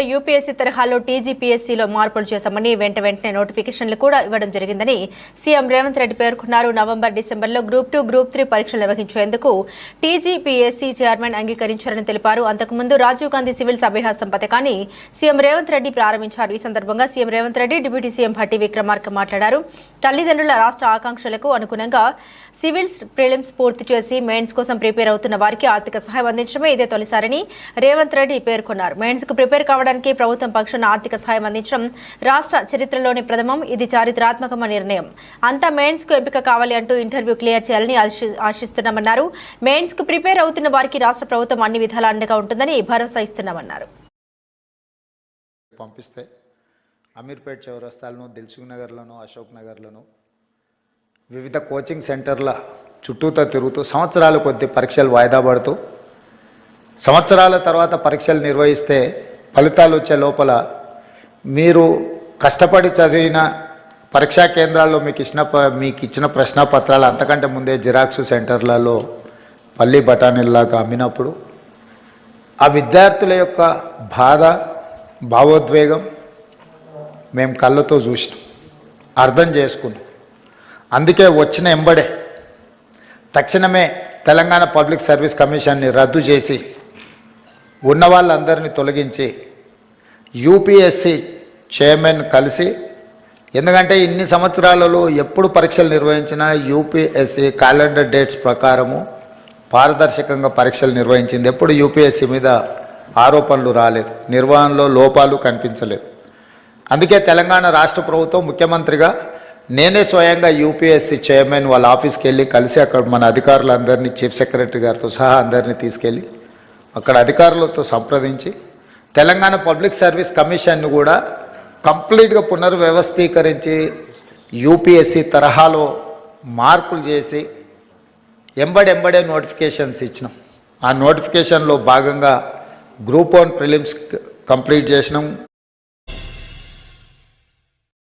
దీంతో యూపీఎస్సీ తరహాలో టీజీపీఎస్సీలో మార్పులు చేశామని వెంట వెంటనే నోటిఫికేషన్లు కూడా ఇవ్వడం జరిగిందని సీఎం రేవంత్ రెడ్డి పేర్కొన్నారు. నవంబర్ డిసెంబర్లో గ్రూప్ టూ గ్రూప్ త్రీ పరీక్షలు నిర్వహించేందుకు టీజీపీఎస్సీ చైర్మన్ అంగీకరించారని తెలిపారు. అంతకుముందు రాజీవ్ గాంధీ సివిల్స్ అభ్యాసం పథకాన్ని సీఎం రేవంత్ రెడ్డి ప్రారంభించారు. ఈ సందర్భంగా CM Revanth Reddy deputy CM Bhatti Vikramarka మాట్లాడారు. తల్లిదండ్రుల రాష్ట్ర ఆకాంక్షలకు అనుగుణంగా సివిల్స్ ప్రిలిమ్స్ పూర్తి చేసి మెయిన్స్ కోసం ప్రిపేర్ అవుతున్న వారికి ఆర్థిక సహాయం అందించడమే ఇదే తొలిసారని రేవంత్ రెడ్డి పేర్కొన్నారు. మెయిన్స్కు ప్రిపేర్ కావడానికి ప్రభుత్వం పక్షాన ఆర్థిక సహాయం అందించడం రాష్ట్ర చరిత్రలోని ప్రథమం. ఇది చారిత్రాత్మకమైన నిర్ణయం. అంతా మెయిన్స్కు ఎంపిక కావాలి అంటూ ఇంటర్వ్యూ క్లియర్ చేయాలని ఆశి- ఆశిస్తున్నామన్నారు. మెయిన్స్కు ప్రిపేర్ అవుతున్న వారికి రాష్ట్ర ప్రభుత్వం అన్ని విధాల అండగా ఉంటుందని భరోసా ఇస్తున్నామన్నారు. పంపిస్తే అమీర్పేట్ చౌరస్తాలను దిల్సుఖ్ నగర్లను అశోక్ నగర్లను వివిధ కోచింగ్ సెంటర్ల చుట్టూతో తిరుగుతూ సంవత్సరాల కొద్ది పరీక్షలు వాయిదా పడుతూ సంవత్సరాల తర్వాత పరీక్షలు నిర్వహిస్తే ఫలితాలు వచ్చే లోపల మీరు కష్టపడి చదివిన పరీక్షా కేంద్రాల్లో మీకు ఇచ్చిన ప- మీకు ఇచ్చిన ప్రశ్నపత్రాలు అంతకంటే ముందే జిరాక్స్ సెంటర్లలో పల్లి బఠానీల్లాగా అమ్మినప్పుడు ఆ విద్యార్థుల యొక్క బాధ భావోద్వేగం మేము కళ్ళతో చూసినాం. అర్థం చేసుకున్నాం. అందుకే వచ్చిన ఎంబడే తక్షణమే తెలంగాణ పబ్లిక్ సర్వీస్ కమిషన్ని రద్దు చేసి ఉన్న వాళ్ళందరినీ తొలగించి యూపీఎస్సి చైర్మన్ కలిసి ఎందుకంటే ఇన్ని సంవత్సరాలలో ఎప్పుడు పరీక్షలు నిర్వహించినా యూపీఎస్సి క్యాలెండర్ డేట్స్ ప్రకారము పారదర్శకంగా పరీక్షలు నిర్వహించింది. ఎప్పుడు యూపీఎస్సి మీద ఆరోపణలు రాలేదు. నిర్వహణలో లోపాలు కనిపించలేదు. అందుకే తెలంగాణ రాష్ట్ర ప్రభుత్వం ముఖ్యమంత్రిగా నేనే స్వయంగా యూపీఎస్సి చైర్మన్ వాళ్ళ ఆఫీస్కి వెళ్ళి కలిసి అక్కడ మన అధికారులందరినీ చీఫ్ సెక్రటరీ గారితో సహా అందరినీ తీసుకెళ్ళి అక్కడ అధికారులతో సంప్రదించి తెలంగాణ పబ్లిక్ సర్వీస్ కమిషన్ను కూడా కంప్లీట్గా పునర్వ్యవస్థీకరించి యూపీఎస్సి తరహాలో మార్పులు చేసి ఎంబడెంబడే నోటిఫికేషన్స్ ఇచ్చినాం. ఆ నోటిఫికేషన్లో భాగంగా గ్రూప్ వన్ ప్రిలిమ్స్ కంప్లీట్ చేసినాం.